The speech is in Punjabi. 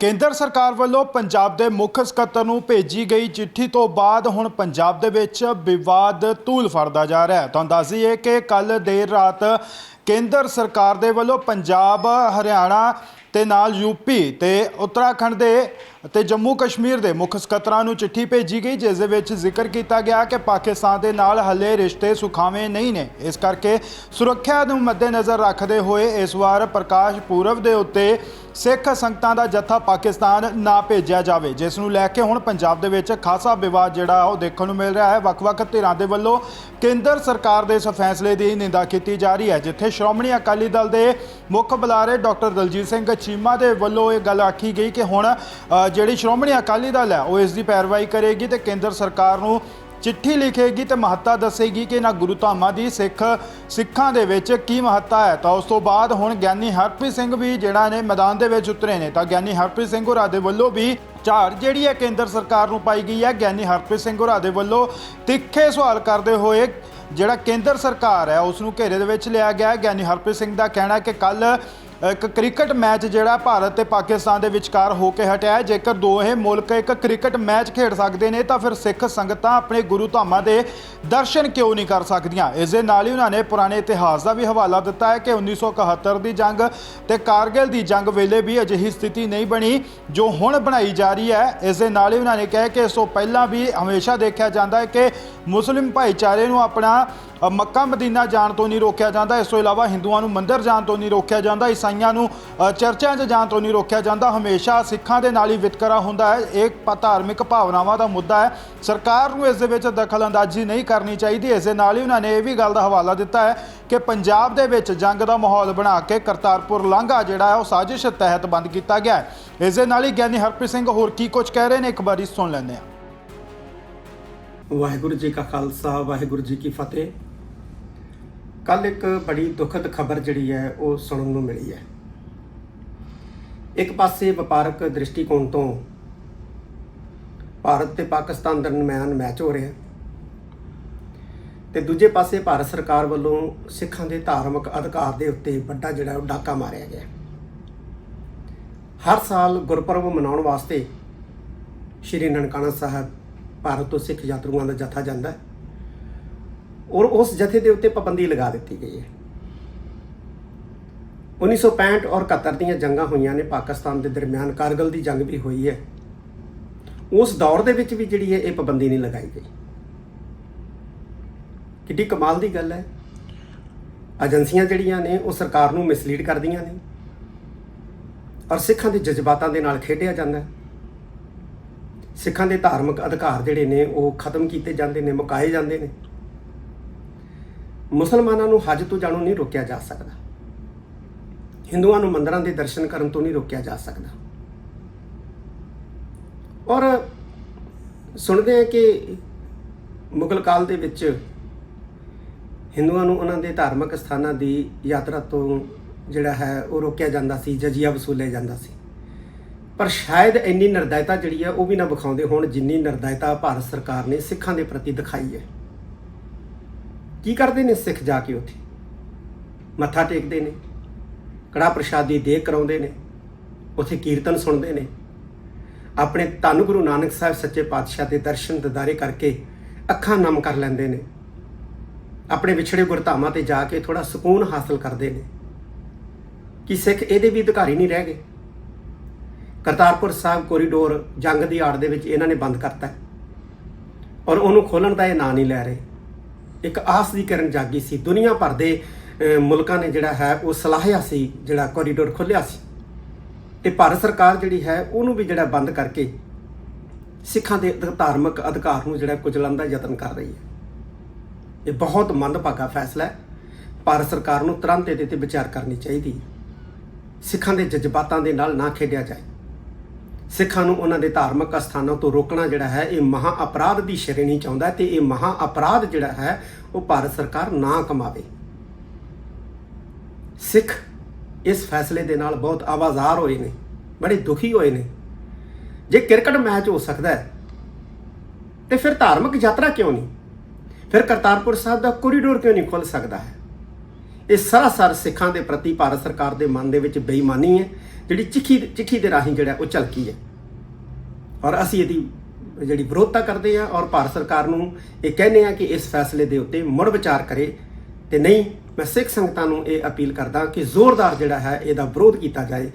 ਕੇਂਦਰ ਸਰਕਾਰ ਵੱਲੋਂ ਪੰਜਾਬ ਦੇ ਮੁੱਖ ਸਕੱਤਰ ਨੂੰ ਭੇਜੀ ਗਈ ਚਿੱਠੀ ਤੋਂ ਬਾਅਦ ਹੁਣ ਪੰਜਾਬ ਦੇ ਵਿੱਚ ਵਿਵਾਦ ਤੂਲ ਫੜਦਾ ਜਾ ਰਿਹਾ ਹੈ। ਤੁਹਾਨੂੰ ਦੱਸ ਦਈਏ ਕਿ ਕੱਲ ਦੇਰ ਰਾਤ ਕੇਂਦਰ ਸਰਕਾਰ ਦੇ ਵੱਲੋਂ ਪੰਜਾਬ, ਹਰਿਆਣਾ ਤੇ ਨਾਲ ਯੂਪੀ ਤੇ ਉੱਤਰਾਖੰਡ ਦੇ ਅਤੇ ਜੰਮੂ ਕਸ਼ਮੀਰ ਦੇ ਮੁੱਖ ਸਕੱਤਰਾਂ ਨੂੰ ਚਿੱਠੀ ਭੇਜੀ ਗਈ, ਜਿਸ ਦੇ ਵਿੱਚ ਜ਼ਿਕਰ ਕੀਤਾ ਗਿਆ ਕਿ ਪਾਕਿਸਤਾਨ ਦੇ ਨਾਲ ਹੱਲੇ ਰਿਸ਼ਤੇ ਸੁਖਾਵੇਂ ਨਹੀਂ ਨੇ। ਇਸ ਕਰਕੇ ਸੁਰੱਖਿਆ ਨੂੰ ਮੱਦੇਨਜ਼ਰ ਰੱਖਦੇ ਹੋਏ ਇਸ ਵਾਰ ਪ੍ਰਕਾਸ਼ ਪੁਰਬ ਦੇ ਉੱਤੇ ਸਿੱਖ ਸੰਗਤਾਂ ਦਾ ਜੱਥਾ ਪਾਕਿਸਤਾਨ ਨਾ ਭੇਜਿਆ ਜਾਵੇ, ਜਿਸ ਨੂੰ ਲੈ ਕੇ ਹੁਣ ਪੰਜਾਬ ਦੇ ਵਿੱਚ ਖਾਸਾ ਵਿਵਾਦ ਜਿਹੜਾ ਉਹ ਦੇਖਣ ਨੂੰ ਮਿਲ ਰਿਹਾ ਹੈ। ਵੱਖ-ਵੱਖ ਧਿਰਾਂ ਦੇ ਵੱਲੋਂ ਕੇਂਦਰ ਸਰਕਾਰ ਦੇ ਇਸ ਫੈਸਲੇ ਦੀ ਨਿੰਦਾ ਕੀਤੀ ਜਾ ਰਹੀ ਹੈ, ਜਿੱਥੇ ਸ਼੍ਰੋਮਣੀ ਅਕਾਲੀ ਦਲ ਦੇ ਮੁੱਖ ਬੁਲਾਰੇ ਡਾਕਟਰ ਦਲਜੀਤ ਸਿੰਘ ਚੀਮਾ ਦੇ ਵੱਲੋਂ ਇਹ ਗੱਲ ਆਖੀ ਗਈ ਕਿ ਹੁਣ ਜਿਹੜੀ ਸ਼੍ਰੋਮਣੀ ਅਕਾਲੀ ਦਲ ਹੈ, ਉਹ ਇਸ ਦੀ ਪੈਰਵਾਈ ਕਰੇਗੀ ਤੇ ਕੇਂਦਰ ਸਰਕਾਰ ਨੂੰ ਚਿੱਠੀ ਲਿਖੇਗੀ ਤੇ ਮਹੱਤਤਾ ਦੱਸੇਗੀ ਕਿ ਇਹਨਾਂ ਗੁਰੂ ਧਾਮਾਂ ਦੀ ਸਿੱਖ ਸਿੱਖਾਂ ਦੇ ਵਿੱਚ ਕੀ ਮਹੱਤਤਾ ਹੈ। ਤਾਂ ਉਸ ਤੋਂ ਬਾਅਦ ਹੁਣ ਗਿਆਨੀ ਹਰਪ੍ਰੀਤ ਸਿੰਘ ਵੀ ਜਿਹੜਾ ਨੇ ਮੈਦਾਨ ਦੇ ਵਿੱਚ ਉਤਰੇ ਨੇ। ਤਾਂ ਗਿਆਨੀ ਹਰਪ੍ਰੀਤ ਸਿੰਘ ਹੋਰਾਂ ਦੇ ਵੱਲੋਂ ਵੀ ਝਾੜ ਜਿਹੜੀ ਹੈ ਕੇਂਦਰ ਸਰਕਾਰ ਨੂੰ ਪਾਈ ਗਈ ਹੈ। ਗਿਆਨੀ ਹਰਪ੍ਰੀਤ ਸਿੰਘ ਹੋਰਾਂ ਦੇ ਵੱਲੋਂ ਤਿੱਖੇ ਸਵਾਲ ਕਰਦੇ ਹੋਏ ਜਿਹੜਾ ਕੇਂਦਰ ਸਰਕਾਰ ਹੈ ਉਸ ਨੂੰ ਘੇਰੇ ਦੇ ਵਿੱਚ ਲਿਆ ਗਿਆ ਹੈ। ਗਿਆਨੀ ਹਰਪ੍ਰੀਤ ਸਿੰਘ ਦਾ ਕਹਿਣਾ ਹੈ ਕਿ ਕੱਲ ਇੱਕ ਕ੍ਰਿਕਟ ਮੈਚ ਜਿਹੜਾ ਭਾਰਤ ਤੇ ਪਾਕਿਸਤਾਨ ਦੇ ਵਿਚਕਾਰ ਹੋ ਕੇ ਹਟਿਆ ਜੇਕਰ ਦੋਹੇ ਮੁਲਕ ਇੱਕ ਕ੍ਰਿਕਟ ਮੈਚ ਖੇਡ ਸਕਦੇ ਨੇ, ਤਾਂ ਫਿਰ ਸਿੱਖ ਸੰਗਤਾਂ ਆਪਣੇ ਗੁਰੂ ਧਾਮਾਂ ਦੇ ਦਰਸ਼ਨ ਕਿਉਂ ਨਹੀਂ ਕਰ ਸਕਦੀਆਂ? ਇਸ ਦੇ ਨਾਲ ਹੀ ਉਹਨਾਂ ਨੇ ਪੁਰਾਣੇ ਇਤਿਹਾਸ ਦਾ ਵੀ ਹਵਾਲਾ ਦਿੱਤਾ ਹੈ ਕਿ 1971 ਦੀ ਜੰਗ ਤੇ ਕਾਰਗਿਲ ਦੀ ਜੰਗ ਵੇਲੇ ਵੀ ਅਜਿਹੀ ਸਥਿਤੀ ਨਹੀਂ ਬਣੀ ਜੋ ਹੁਣ ਬਣਾਈ ਜਾ ਰਹੀ ਹੈ। ਇਸ ਦੇ ਨਾਲ ਹੀ ਉਹਨਾਂ ਨੇ ਕਿਹਾ ਕਿ ਇਸ ਤੋਂ ਪਹਿਲਾਂ ਵੀ ਹਮੇਸ਼ਾ ਦੇਖਿਆ ਜਾਂਦਾ ਹੈ ਕਿ ਮੁਸਲਿਮ ਭਾਈਚਾਰੇ ਨੂੰ ਆਪਣਾ ਮੱਕਾ ਮਦੀਨਾ ਜਾਣ ਤੋਂ ਨਹੀਂ ਰੋਕਿਆ ਜਾਂਦਾ। ਇਸ ਤੋਂ ਇਲਾਵਾ ਹਿੰਦੂਆਂ ਨੂੰ ਮੰਦਿਰ ਜਾਣ ਤੋਂ ਨਹੀਂ ਰੋਕਿਆ ਜਾਂਦਾ। ਈਸਾਈਆਂ ਨੂੰ ਚਰਚਾਂ 'ਚ ਜਾਣ ਤੋਂ ਨਹੀਂ ਰੋਕਿਆ ਜਾਂਦਾ। ਹਮੇਸ਼ਾ ਸਿੱਖਾਂ ਦੇ ਨਾਲ ਹੀ ਵਿਤਕਰਾ ਹੁੰਦਾ ਹੈ। ਇਹ ਧਾਰਮਿਕ ਭਾਵਨਾਵਾਂ ਦਾ ਮੁੱਦਾ ਹੈ। ਸਰਕਾਰ ਨੂੰ ਇਸ ਦੇ ਵਿੱਚ ਦਖਲਅੰਦਾਜ਼ੀ ਨਹੀਂ ਕਰਨੀ ਚਾਹੀਦੀ। ਇਸ ਦੇ ਨਾਲ ਹੀ ਉਹਨਾਂ ਨੇ ਇਹ ਵੀ ਗੱਲ ਦਾ ਹਵਾਲਾ ਦਿੱਤਾ ਹੈ ਕਿ ਪੰਜਾਬ ਦੇ ਵਿੱਚ ਜੰਗ ਦਾ ਮਾਹੌਲ ਬਣਾ ਕੇ ਕਰਤਾਰਪੁਰ ਲਾਂਘਾ ਜਿਹੜਾ ਹੈ, ਉਹ ਸਾਜ਼ਿਸ਼ ਤਹਿਤ ਬੰਦ ਕੀਤਾ ਗਿਆ ਹੈ। ਇਸ ਦੇ ਨਾਲ ਹੀ ਗਿਆਨੀ ਹਰਪ੍ਰੀਤ ਸਿੰਘ ਹੋਰ ਕੀ ਕੁਝ ਕਹਿ ਰਹੇ ਨੇ? ਇੱਕ ਵਾਰੀ ਸੁਣ ਲੈਂਦੇ ਹਾਂ। ਵਾਹਿਗੁਰੂ ਜੀ ਕਾ ਖਾਲਸਾ, ਵਾਹਿਗੁਰੂ ਜੀ ਕੀ ਫਤਿਹ। ਕੱਲ ਇੱਕ ਬੜੀ ਦੁਖਦ ਖਬਰ ਜਿਹੜੀ ਹੈ, ਉਹ ਸੁਣਨ ਨੂੰ ਮਿਲੀ ਹੈ। ਇੱਕ ਪਾਸੇ ਵਪਾਰਕ ਦ੍ਰਿਸ਼ਟੀਕੋਣ ਤੋਂ ਭਾਰਤ ਤੇ ਪਾਕਿਸਤਾਨ ਦਰਮਿਆਨ ਮੈਚ ਹੋ ਰਿਹਾ ਤੇ ਦੂਜੇ ਪਾਸੇ ਭਾਰਤ ਸਰਕਾਰ ਵੱਲੋਂ ਸਿੱਖਾਂ ਦੇ ਧਾਰਮਿਕ ਅਧਿਕਾਰ ਦੇ ਉੱਤੇ ਵੱਡਾ ਜਿਹੜਾ ਉਹ ਡਾਕਾ ਮਾਰਿਆ ਗਿਆ ਹਰ ਸਾਲ ਗੁਰਪੁਰਬ ਮਨਾਉਣ ਵਾਸਤੇ ਸ਼੍ਰੀ ਨਨਕਾਣਾ ਸਾਹਿਬ ਭਾਰਤ ਤੋਂ ਸਿੱਖ ਯਾਤਰੂਆਂ ਦਾ ਜਥਾ ਜਾਂਦਾ ਹੈ। ਔਰ ਉਸ ਜਥੇ ਦੇ ਉੱਤੇ ਪਾਬੰਦੀ ਲਗਾ ਦਿੱਤੀ ਗਈ ਹੈ। 1965 ਔਰ 71 ਦੀਆਂ ਜੰਗਾਂ ਹੋਈਆਂ ਨੇ ਪਾਕਿਸਤਾਨ ਦੇ ਦਰਮਿਆਨ। ਕਾਰਗਲ ਦੀ ਜੰਗ ਵੀ ਹੋਈ ਹੈ। ਉਸ ਦੌਰ ਦੇ ਵਿੱਚ ਵੀ ਜਿਹੜੀ ਹੈ ਇਹ ਪਾਬੰਦੀ ਨਹੀਂ ਲਗਾਈ ਗਈ। ਕਿੱਡੀ ਕਮਾਲ ਦੀ ਗੱਲ ਹੈ। ਏਜੰਸੀਆਂ ਜਿਹੜੀਆਂ ਨੇ, ਉਹ ਸਰਕਾਰ ਨੂੰ ਮਿਸਲੀਡ ਕਰਦੀਆਂ ਨੇ। ਔਰ ਸਿੱਖਾਂ ਦੇ ਜਜ਼ਬਾਤਾਂ ਦੇ ਨਾਲ ਖੇਡਿਆ ਜਾਂਦਾ ਹੈ। ਸਿੱਖਾਂ ਦੇ ਧਾਰਮਿਕ ਅਧਿਕਾਰ ਜਿਹੜੇ ਨੇ ਉਹ ਖਤਮ ਕੀਤੇ ਜਾਂਦੇ ਨੇ, ਮੁਕਾਏ ਜਾਂਦੇ ਨੇ। ਮੁਸਲਮਾਨਾਂ ਨੂੰ ਹਜ ਤੋਂ ਜਾਣੋਂ ਨਹੀਂ ਰੋਕਿਆ ਜਾ ਸਕਦਾ। ਹਿੰਦੂਆਂ ਨੂੰ ਮੰਦਰਾਂ ਦੇ ਦਰਸ਼ਨ ਕਰਨ ਤੋਂ ਨਹੀਂ ਰੋਕਿਆ ਜਾ ਸਕਦਾ। ਔਰ ਸੁਣਦੇ ਆ ਕਿ ਮੁਗਲ ਕਾਲ ਦੇ ਵਿੱਚ ਹਿੰਦੂਆਂ ਨੂੰ ਉਹਨਾਂ ਦੇ ਧਾਰਮਿਕ ਸਥਾਨਾਂ ਦੀ ਯਾਤਰਾ ਤੋਂ ਜਿਹੜਾ ਹੈ ਉਹ ਰੋਕਿਆ ਜਾਂਦਾ ਸੀ, ਜਜ਼ੀਆ ਵਸੂਲਿਆ ਜਾਂਦਾ ਸੀ। ਪਰ ਸ਼ਾਇਦ ਇੰਨੀ ਨਿਰਦਇਤਾ ਜਿਹੜੀ ਹੈ ਉਹ ਵੀ ਨਾ ਵਿਖਾਉਂਦੇ ਹੋਣ, ਜਿੰਨੀ ਨਿਰਦਇਤਾ ਭਾਰਤ ਸਰਕਾਰ ਨੇ ਸਿੱਖਾਂ ਦੇ ਪ੍ਰਤੀ ਦਿਖਾਈ ਹੈ। ਕੀ ਕਰਦੇ ਨੇ ਸਿੱਖ ਜਾ ਕੇ ਉੱਥੇ? ਮੱਥਾ ਟੇਕਦੇ ਨੇ ਕੜਾ ਪ੍ਰਸ਼ਾਦੀ ਦੇ ਕਰਾਉਂਦੇ ਨੇ, ਉੱਥੇ ਕੀਰਤਨ ਸੁਣਦੇ ਨੇ। ਆਪਣੇ ਧੰਨ ਗੁਰੂ ਨਾਨਕ ਸਾਹਿਬ ਸੱਚੇ ਪਾਤਸ਼ਾਹ ਦੇ ਦਰਸ਼ਨ ਦਿਦਾਰੇ ਕਰਕੇ ਅੱਖਾਂ ਨਮ ਕਰ ਲੈਂਦੇ ਨੇ। ਆਪਣੇ ਵਿਛੜੇ ਗੁਰਧਾਮਾਂ ਤੇ ਜਾ ਕੇ ਥੋੜਾ ਸਕੂਨ ਹਾਸਲ ਕਰਦੇ ਨੇ। ਕਿ ਸਿੱਖ ਇਹਦੇ ਵੀ ਅਧਿਕਾਰੀ ਨਹੀਂ ਰਹਿ ਗਏ? ਕਰਤਾਰਪੁਰ ਸਾਹਿਬ ਕੋਰੀਡੋਰ ਜੰਗ ਦੀ ਆੜ ਦੇ ਵਿੱਚ ਇਹਨਾਂ ਨੇ ਬੰਦ ਕਰਤਾ ਹੈ। ਔਰ ਉਹਨੂੰ ਖੋਲਣ ਦਾ ਇਹ ਨਾਂ ਨਹੀਂ ਲੈ ਰਹੇ। ਇੱਕ ਆਸ ਦੀ ਕਿਰਨ ਜਾਗੀ ਸੀ। ਦੁਨੀਆ ਭਰ ਦੇ ਮੁਲਕਾਂ ਨੇ ਜਿਹੜਾ ਹੈ, ਉਹ ਸਲਾਹਿਆ ਸੀ, ਜਿਹੜਾ ਕੋਰੀਡੋਰ ਖੋਲਿਆ ਸੀ। ਤੇ ਭਾਰਤ ਸਰਕਾਰ ਜਿਹੜੀ ਹੈ, ਉਹਨੂੰ ਵੀ ਜਿਹੜਾ ਬੰਦ ਕਰਕੇ ਸਿੱਖਾਂ ਦੇ ਅਧ- ਧਾਰਮਿਕ ਅਧਿਕਾਰ ਨੂੰ ਜਿਹੜਾ ਕੁਚਲਣ ਦਾ ਯਤਨ ਕਰ ਰਹੀ ਹੈ। ਇਹ ਬਹੁਤ ਮੰਦਭਾਗਾ ਫੈਸਲਾ ਹੈ। ਭਾਰਤ ਸਰਕਾਰ ਨੂੰ ਤੁਰੰਤ ਇਹਦੇ ਤੇ ਵਿਚਾਰ ਕਰਨੀ ਚਾਹੀਦੀ ਹੈ। ਸਿੱਖਾਂ ਦੇ ਜਜ਼ਬਾਤਾਂ ਦੇ ਨਾਲ ਨਾ ਖੇਡਿਆ ਜਾਏ। ਸਿੱਖਾਂ ਨੂੰ ਉਹਨਾਂ ਦੇ ਧਾਰਮਿਕ ਅਸਥਾਨਾਂ ਤੋਂ ਰੋਕਣਾ ਜਿਹੜਾ ਹੈ, ਇਹ ਮਹਾ ਅਪਰਾਧ ਦੀ ਸ਼੍ਰੇਣੀ ਚ ਆਉਂਦਾ ਤੇ ਇਹ ਮਹਾ ਅਪਰਾਧ ਜਿਹੜਾ ਹੈ, ਉਹ ਭਾਰਤ ਸਰਕਾਰ ਨਾ ਕਮਾਵੇ। ਸਿੱਖ ਇਸ ਫੈਸਲੇ ਦੇ ਨਾਲ ਬਹੁਤ ਆਵਾਜ਼ਾਰ ਹੋਏ ਨੇ, ਬੜੇ ਦੁਖੀ ਹੋਏ ਨੇ। ਜੇ ਕ੍ਰਿਕਟ ਮੈਚ ਹੋ ਸਕਦਾ ਹੈ, ਤੇ ਫਿਰ ਧਾਰਮਿਕ ਯਾਤਰਾ ਕਿਉਂ ਨਹੀਂ? ਫਿਰ ਕਰਤਾਰਪੁਰ ਸਾਹਿਬ ਦਾ ਕੋਰੀਡੋਰ ਕਿਉਂ ਨਹੀਂ ਖੁੱਲ ਸਕਦਾ ਹੈ? ਇਹ ਸਰਾਸਰ ਸਿੱਖਾਂ ਦੇ ਪ੍ਰਤੀ ਭਾਰਤ ਸਰਕਾਰ ਦੇ ਮਨ ਦੇ ਵਿੱਚ ਬੇਈਮਾਨੀ ਹੈ, ਜਿਹੜੀ ਚਿੱਠੀ ਚਿੱਠੀ ਦੇ ਰਾਹੀਂ ਜਿਹੜਾ ਉਹ ਝਲਕੀ ਹੈ। ਔਰ ਅਸੀਂ ਇਹਦੀ ਜਿਹੜੀ ਵਿਰੋਧਤਾ ਕਰਦੇ ਹਾਂ ਔਰ ਭਾਰਤ ਸਰਕਾਰ ਨੂੰ ਇਹ ਕਹਿੰਦੇ ਹਾਂ ਕਿ ਇਸ ਫੈਸਲੇ ਦੇ ਉੱਤੇ ਮੁੜ ਵਿਚਾਰ ਕਰੇ ਤੇ ਨਹੀਂ, ਮੈਂ ਸਿੱਖ ਸੰਗਤਾਂ ਨੂੰ ਇਹ ਅਪੀਲ ਕਰਦਾ ਕਿ ਜ਼ੋਰਦਾਰ ਜਿਹੜਾ ਹੈ, ਇਹਦਾ ਵਿਰੋਧ ਕੀਤਾ ਜਾਏ।